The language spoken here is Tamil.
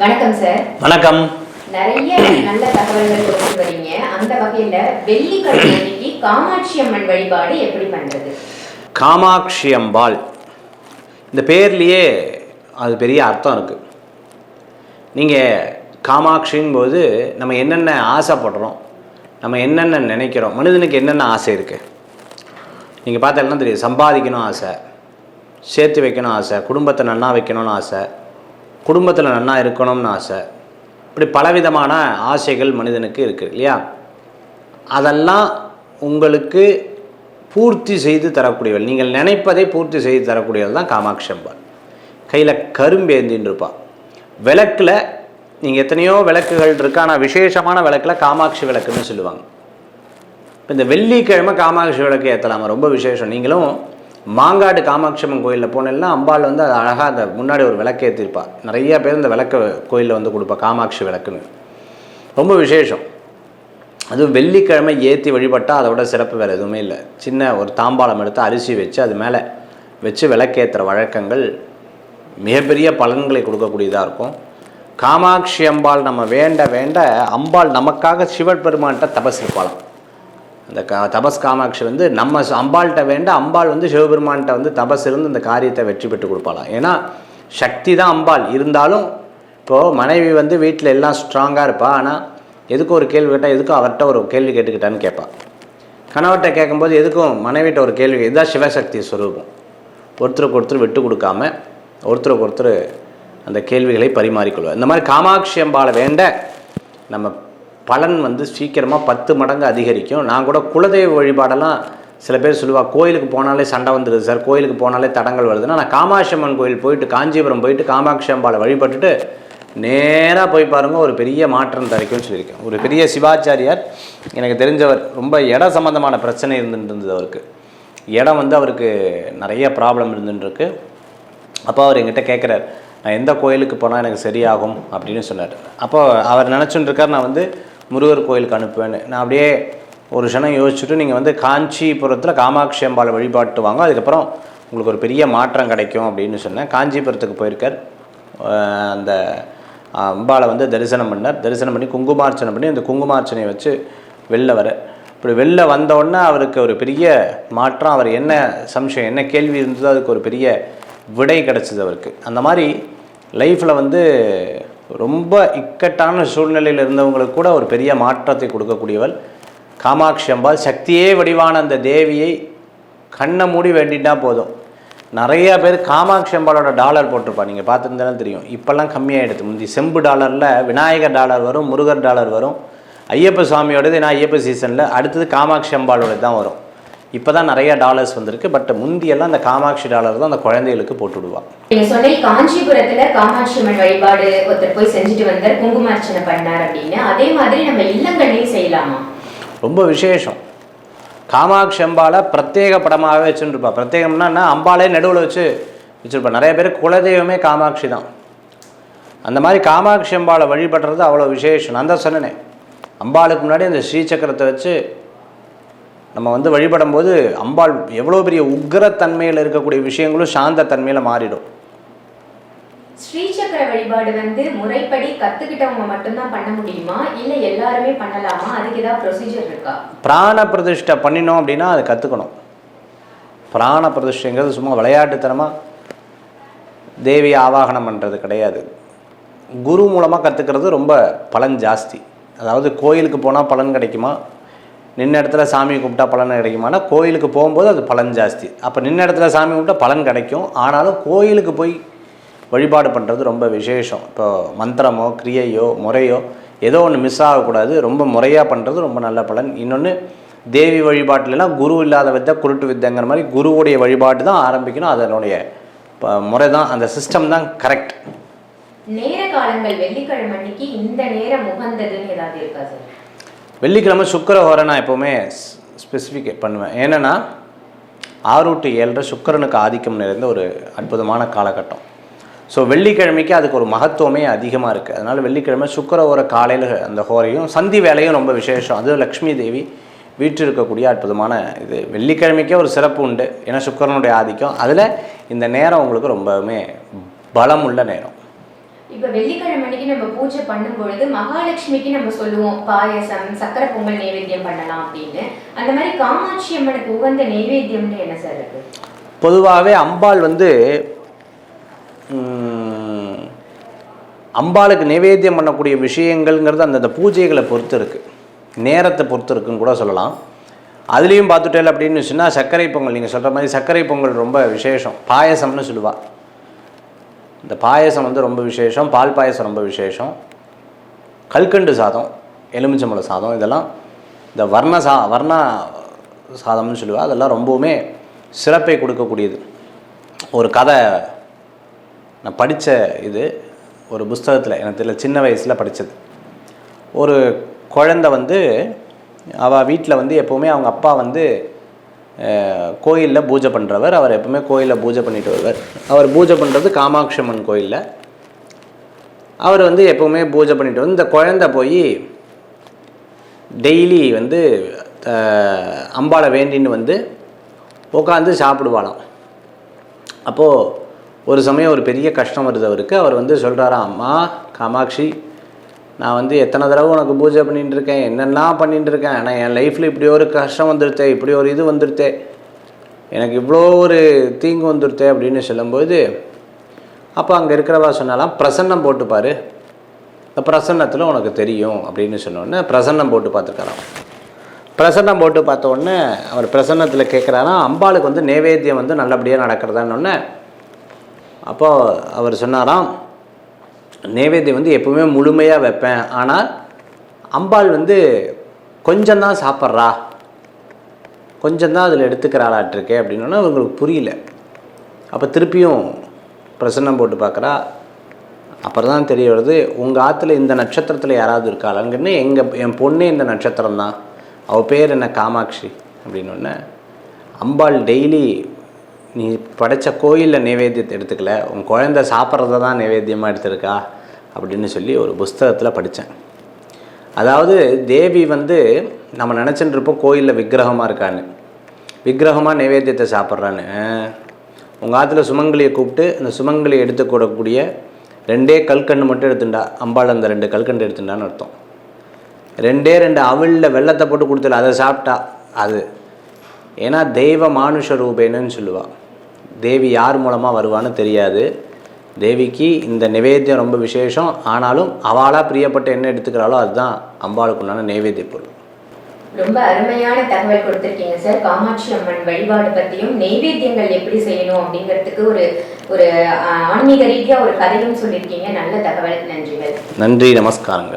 வணக்கம் சார் வணக்கம். நிறைய நல்ல தகவல்கள் கொடுத்து வரீங்க அந்த வகையில வெள்ளிக்கிழமை அன்னைக்கு காமாட்சி அம்மன் வழிபாடு எப்படி பண்றது? காமாட்சி அம்பாள். இந்த பேர்லேயே அது பெரிய அர்த்தம் இருக்குது நீங்கள் காமாட்சின் போது நம்ம என்னென்ன ஆசைப்படுறோம் நம்ம என்னென்ன நினைக்கிறோம் மனிதனுக்கு என்னென்ன ஆசை இருக்குது நீங்கள் பார்த்தா தெரியும்? சம்பாதிக்கணும் ஆசை சேர்த்து வைக்கணும் ஆசை குடும்பத்தை நன்னா வைக்கணும்னு ஆசை குடும்பத்தில் நல்லா இருக்கணும்னு ஆசை. இப்படி பலவிதமான ஆசைகள் மனிதனுக்கு இருக்குது இல்லையா? அதெல்லாம் உங்களுக்கு பூர்த்தி செய்து தரக்கூடியவள். நீங்கள் நினைப்பதை பூர்த்தி செய்து தரக்கூடியவள் தான் காமாட்சி அம்பாள். கையில் கரும்பேந்தின்னு இருப்பா. விளக்கில் நீங்கள் எத்தனையோ விளக்குகள் இருக்குது ஆனால் விசேஷமான விளக்கில் காமாட்சி விளக்குன்னு சொல்லுவாங்க. இப்போ இந்த வெள்ளிக்கிழமை காமாட்சி விளக்கு ஏற்றலாமா ரொம்ப விசேஷம். நீங்களும் மாங்காடு காமாட்சி அம்மன் கோயிலில் போனேன்னா அம்பாள் வந்து அது அழகாக அந்த முன்னாடி ஒரு விளக்கு ஏற்றிருப்பா நிறைய பேர் இந்த விளக்க கோயிலில் வந்து கொடுப்பா காமாட்சி விளக்குன்னு. ரொம்ப விசேஷம். அதுவும் வெள்ளிக்கிழமை ஏற்றி வழிபட்டால் அதை விட சிறப்பு வேறு எதுவுமே இல்லை. சின்ன ஒரு தாம்பாளம் எடுத்து அரிசி வச்சு அது மேலே வச்சு விளக்கேற்றுற வழக்கங்கள் மிகப்பெரிய பலன்களை கொடுக்கக்கூடியதாக இருக்கும். காமாட்சி அம்பாள் நம்ம வேண்ட வேண்ட அம்பாள் நமக்காக சிவபெருமான்கிட்ட தபஸ் இருப்பாளாம். அந்த கா தபஸ் காமாட்சி வந்து நம்ம அம்பாள்கிட்ட வேண்ட அம்பாள் வந்து சிவபெருமான்கிட்ட வந்து தபஸ் இருந்து இந்த காரியத்தை வெற்றி பெற்று கொடுப்பாளாம் ஏன்னா சக்தி தான் அம்பாள். இருந்தாலும் இப்போது மனைவி வந்து வீட்டில் எல்லாம் ஸ்ட்ராங்காக இருப்பாள் ஆனால் எதுக்கும் ஒரு கேள்வி கேட்டால் எதுக்கும் அவர்கிட்ட ஒரு கேள்வி கேட்டுக்கிட்டான்னு கேட்பாள் கணவர்கிட்ட கேட்கும்போது எதுக்கும் மனைவிட்ட ஒரு கேள்வி இதுதான் சிவசக்தி ஸ்வரூபம் ஒருத்தருக்கு ஒருத்தர் விட்டு கொடுக்காம ஒருத்தருக்கு ஒருத்தர் அந்த கேள்விகளை பரிமாறிக்கொள்வார். இந்த மாதிரி காமாட்சி அம்பாளை வேண்ட நம்ம பலன் வந்து சீக்கிரமாக பத்து மடங்கு அதிகரிக்கும். நான் கூட குலதெய்வ வழிபாடெல்லாம் சில பேர் சொல்லுவாள் கோயிலுக்கு போனாலே சண்டை வந்துடுது சார் கோயிலுக்கு போனாலே தடங்கள் வருதுன்னா. நான் காமாட்சி அம்மன் கோயில் போயிட்டு காஞ்சிபுரம் போயிட்டு காமாட்சி அம்பாவை வழிபட்டுட்டு நேராக போய் பாருங்கள் ஒரு பெரிய மாற்றம் தரைக்கும்னு சொல்லியிருக்கேன். ஒரு பெரிய சிவாச்சாரியார் எனக்கு தெரிஞ்சவர் ரொம்ப இட சம்மந்தமான பிரச்சனை இருந்துட்டு இருந்தது அவருக்கு. இடம் வந்து அவருக்கு நிறைய ப்ராப்ளம் இருந்துட்டுருக்கு அப்போ அவர் என்கிட்ட கேட்குறாரு நான் எந்த கோயிலுக்கு போனால் எனக்கு சரியாகும்? அப்படின்னு சொன்னார். அப்போ அவர் நினச்சுட்டு இருக்கார் நான் வந்து முருகர் கோயிலுக்கு அனுப்புவேன்னு. நான் அப்படியே ஒரு க்ஷணம் யோசிச்சுட்டு நீங்கள் வந்து காஞ்சிபுரத்தில் காமாட்சி அம்பாளை வழிபாட்டு வாங்க. அதுக்கப்புறம் உங்களுக்கு ஒரு பெரிய மாற்றம் கிடைக்கும் அப்படின்னு சொன்னேன். காஞ்சிபுரத்துக்கு போயிருக்கார். அந்த அம்பாளை வந்து தரிசனம் பண்ணார். தரிசனம் பண்ணி குங்குமார்ச்சனை பண்ணி அந்த குங்குமார்ச்சனையை வச்சு வெளில வர. இப்படி வெளில வந்த அவருக்கு ஒரு பெரிய மாற்றம் அவர் என்ன சம்சயம் என்ன கேள்வி இருந்ததோ அதுக்கு ஒரு பெரிய விடை கிடச்சிது அவருக்கு. அந்த மாதிரி லைஃப்பில் வந்து ரொம்ப இக்கட்டான சூழ்நிலையில் இருந்தவங்களுக்கு கூட ஒரு பெரிய மாற்றத்தை கொடுக்கக்கூடியவள் காமாட்சி அம்பாள். சக்தியே வடிவான அந்த தேவியை கண்ணை மூடி வேண்டிட்டா போதும். நிறைய பேர் காமாட்சி அம்பாளோட டாலர் போட்டிருப்பா. நீங்கள் பார்த்துருந்தாலும் தெரியும். இப்போல்லாம் கம்மியாகிடுது முந்தி செம்பு டாலரில் விநாயகர் டாலர் வரும் முருகர் டாலர் வரும். ஐயப்ப சுவாமியோடது நான் ஐயப்ப சீசனில் அடுத்தது காமாட்சி அம்பாளோடது தான் வரும். இப்போ தான் நிறைய டாலர்ஸ் வந்திருக்கு பட் முந்தியெல்லாம் அந்த காமாட்சி டாலர் தான் அந்த குழந்தைகளுக்கு போட்டு விடுவா. நீங்க சொன்னீங்க காஞ்சிபுரத்துல காமாட்சி அம்மன் வழிபாடு ஒருத்தர் போய் செஞ்சுட்டு வந்தார் குங்குமார்ச்சனை பண்ணார் அப்படின்னு. அதே மாதிரி நம்ம இல்லங்கள்லயும் செய்யலாமா? ரொம்ப விசேஷம். காமாட்சி அம்பாளை பிரத்யேக படமாகவே வச்சுருப்பா பிரத்யேகம்னா என்ன? அம்பாளே நடுவில் வச்சு வச்சுருப்பா. நிறைய பேர் குலதெய்வமே காமாட்சி தான். அந்த மாதிரி காமாட்சி அம்பாளை வழிபடுறது அவ்வளோ விசேஷம். நான் தான் சொன்னேனே. அம்பாளுக்கு முன்னாடி அந்த ஸ்ரீசக்கரத்தை வச்சு நம்ம வந்து வழிபடும் போது அம்பாள் எவ்வளோ பெரிய உக்கிரத்தன்மையில் இருக்கக்கூடிய விஷயங்களும் சாந்த தன்மையில் மாறிடும். ஸ்ரீசக்கர வழிபாடு வந்து முறைப்படி கத்துக்கிட்டவங்க மட்டும்தான் பண்ண முடியுமா? இல்ல எல்லாருமே பண்ணலாமா? அதுக்கு ஏதாவது ப்ரொசீஜர் இருக்கா? பிராண பிரதிஷ்டை பண்ணினோம் அப்படின்னா அதை கற்றுக்கணும் பிராண பிரதிஷ்டைங்கிறது சும்மா விளையாட்டுத்தனமாக தேவி ஆவாகனம் பண்ணுறது கிடையாது. குரு மூலமாக கற்றுக்கிறது ரொம்ப பலன் ஜாஸ்தி. அதாவது கோயிலுக்கு போனால் பலன் கிடைக்குமா? நின்ன இடத்துல சாமி கும்பிட்டா பலன் கிடைக்குமானா கோயிலுக்கு போகும்போது அது பலன் ஜாஸ்தி. அப்போ நின்ன இடத்துல சாமி கும்பிட்டா பலன் கிடைக்கும். ஆனாலும் கோயிலுக்கு போய் வழிபாடு பண்ணுறது ரொம்ப விசேஷம். இப்போ மந்திரமோ கிரியையோ முறையோ ஏதோ ஒன்று மிஸ் ஆகக்கூடாது. ரொம்ப முறையாக பண்ணுறது ரொம்ப நல்ல பலன். இன்னொன்று தேவி வழிபாட்டிலலாம் குரு இல்லாத வித்தை குருட்டு வித்தைங்கிற மாதிரி குருவுடைய வழிபாட்டு தான் ஆரம்பிக்கணும். அதனுடைய முறை தான் அந்த சிஸ்டம் தான் கரெக்ட் நேர காலங்கள் வெள்ளிக்கிழமை அன்னைக்கு இந்த நேரம் உகந்ததுன்னு ஏதாவது இருக்கா சார்? வெள்ளிக்கிழமை சுக்கரஹோரை நான் எப்போவுமே ஸ்பெசிஃபிக் பண்ணுவேன். ஏன்னா ஆறு டு ஏழரை சுக்கரனுக்கு ஆதிக்கம் நிறைந்த ஒரு அற்புதமான காலகட்டம். ஸோ வெள்ளிக்கிழமைக்கு அதுக்கு ஒரு மகத்துவமே அதிகமாக இருக்குது அதனால் வெள்ளிக்கிழமை சுக்கர ஓர காலையில் அந்த ஹோரையும் சந்தி வேலையும் ரொம்ப விசேஷம். அது லக்ஷ்மி தேவி வீற்றில் இருக்கக்கூடிய அற்புதமான இது. வெள்ளிக்கிழமைக்கே ஒரு சிறப்பு உண்டு. ஏன்னா சுக்கரனுடைய ஆதிக்கம். அதில் இந்த நேரம் உங்களுக்கு ரொம்பவுமே பலமுள்ள நேரம். இப்போ வெள்ளிக்கிழமை அன்னைக்கு நம்ம பூஜை பண்ணும் பொழுது மகாலட்சுமிக்கு நம்ம சொல்லுவோம் பாயசம் சக்கரை பொங்கல் நைவேத்தியம் பண்ணலாம் அப்படின்னு. அந்த மாதிரி காமாட்சி அம்மனுக்கு உகந்த நைவேத்தியம்னு என்ன சார் இருக்கு? பொதுவாகவே அம்பாள் வந்து அம்பாளுக்கு நைவேத்தியம் பண்ணக்கூடிய விஷயங்கள்ங்கிறது அந்தந்த பூஜைகளை பொறுத்து இருக்குது நேரத்தை பொறுத்து இருக்குன்னு கூட சொல்லலாம். அதுலேயும் பார்த்துட்டேன் அப்படின்னு சொன்னால் சர்க்கரை பொங்கல் நீங்கள் சொல்கிற மாதிரி சர்க்கரை பொங்கல் ரொம்ப விசேஷம். பாயசம்னு சொல்லுவாள் இந்த பாயசம் வந்து ரொம்ப விசேஷம் பால் பாயசம் ரொம்ப விசேஷம். கல்கண்டு சாதம் எலுமிச்சம்பழ சாதம் இதெல்லாம் இந்த வர்ண சா வர்ண சாதம்னு சொல்லுவா அதெல்லாம் ரொம்பவுமே சிறப்பை கொடுக்கக்கூடியது. ஒரு கதை நான் படித்த இது ஒரு புஸ்தகத்தில் எனக்கு தெரியல சின்ன வயசில் படித்தது ஒரு குழந்தை வந்து அவள் வீட்டில் வந்து எப்போவுமே அவங்க அப்பா வந்து கோயிலில் பூஜை பண்ணுறவர் அவர் எப்பவுமே கோயிலில் பூஜை பண்ணிட்டு வருவார். அவர் பூஜை பண்ணுறது காமாட்சி அம்மன் கோயிலில். அவர் வந்து எப்போவுமே பூஜை பண்ணிட்டு வந்து இந்த குழந்தை போய் டெய்லி வந்து அம்பாளை வேண்டின்னு வந்து உட்காந்து சாப்பிடுவாளாம். அப்போது ஒரு சமயம் ஒரு பெரிய கஷ்டம் வருது அவருக்கு. அவர் வந்து சொல்கிறாராம் அம்மா காமாட்சி நான் வந்து எத்தனை தடவை உனக்கு பூஜை பண்ணிட்டு இருக்கேன் என்னெல்லாம் பண்ணிட்டு இருக்கேன் ஆனால் என் லைஃப்பில் இப்படி ஒரு கஷ்டம் வந்துடுத்தே இப்படி ஒரு இது வந்துடுத்தே. எனக்கு இவ்வளோ ஒரு தீங்கு வந்துடுத்தே அப்படின்னு சொல்லும்போது அப்போ அங்கே இருக்கிறவா சொன்னாலாம் பிரசன்னம் போட்டுப்பார் இந்த பிரசன்னத்தில் உனக்கு தெரியும் அப்படின்னு சொன்னோடனே பிரசன்னம் போட்டு பார்த்துருக்காராம். பிரசன்னம் போட்டு பார்த்த உடனே அவர் பிரசன்னத்தில் கேட்குறாராம் அம்பாளுக்கு வந்து நைவேத்தியம் வந்து நல்லபடியாக நடக்கிறதான்னொன்னே அப்போது அவர் சொன்னாராம் நைவேத்தியம் வந்து எப்போவுமே முழுமையாக வைப்பேன். ஆனால் அம்பாள் வந்து கொஞ்சந்தான் சாப்பிட்றா. கொஞ்சம் தான் அதில் எடுத்துக்கிறாளாட்டிருக்கே அப்படின்னா அவங்களுக்கு புரியல. அப்போ திருப்பியும் பிரசன்னம் போட்டு பார்க்குறா. அப்புறம் தான் தெரிய வருது உங்கள் ஆற்றுல இந்த நட்சத்திரத்தில் யாராவது இருக்காளாங்கன்னு எங்கள் என் பொண்ணே இந்த நட்சத்திரம் தான் அவள் பேர் என்ன? காமாட்சி. அப்படின்னு ஒன்று அம்பாள் டெய்லி நீ படைச்ச கோயிலில் நைவேத்தியத்தை எடுத்துக்கல உன் குழந்தை சாப்பிட்றத தான் நைவேத்தியமாக எடுத்திருக்கா? அப்படின்னு சொல்லி ஒரு புஸ்தகத்தில் படித்தேன் அதாவது தேவி வந்து நம்ம நினச்சிட்டு இருப்போம் கோயிலில் விக்கிரகமாக இருக்கான்னு. விக்கிரகமாக நைவேத்தியத்தை சாப்பிட்றான்னு. உங்கள் ஆற்றுல சுமங்கலியை கூப்பிட்டு அந்த சுமங்கலியை எடுத்துக்கூடக்கூடிய ரெண்டே கல்கண்டு மட்டும் எடுத்துட்டா அம்பாள் அந்த ரெண்டு கல்கண்டு எடுத்துட்டான்னு அர்த்தம். ரெண்டே ரெண்டு அவிழில் வெள்ளத்தை போட்டு கொடுத்துல அதை சாப்பிட்டா அது. ஏன்னா தெய்வ மானுஷ ரூபேனன்னு சொல்லுவாள் தேவி யார் மூலமாக வருவான்னு தெரியாது. தேவிக்கு இந்த நிவேத்தியம் ரொம்ப விசேஷம். ஆனாலும் அவளாக பிரியப்பட்டு என்ன எடுத்துக்கிறாளோ அதுதான் அம்பாளுக்கு உண்டான நைவேத்திய பொருள். ரொம்ப அருமையான தகவல் கொடுத்திருக்கீங்க சார் காமாட்சி அம்மன் வழிபாடு பத்தியும் நெய்வேத்தியங்கள் எப்படி செய்யணும் அப்படிங்கிறதுக்கு ஒரு ஒரு ஆன்மீக ரீதியா ஒரு கதையும் சொல்லியிருக்கீங்க. நல்ல தகவல். நன்றிகள். நன்றி நமஸ்காரங்கள்.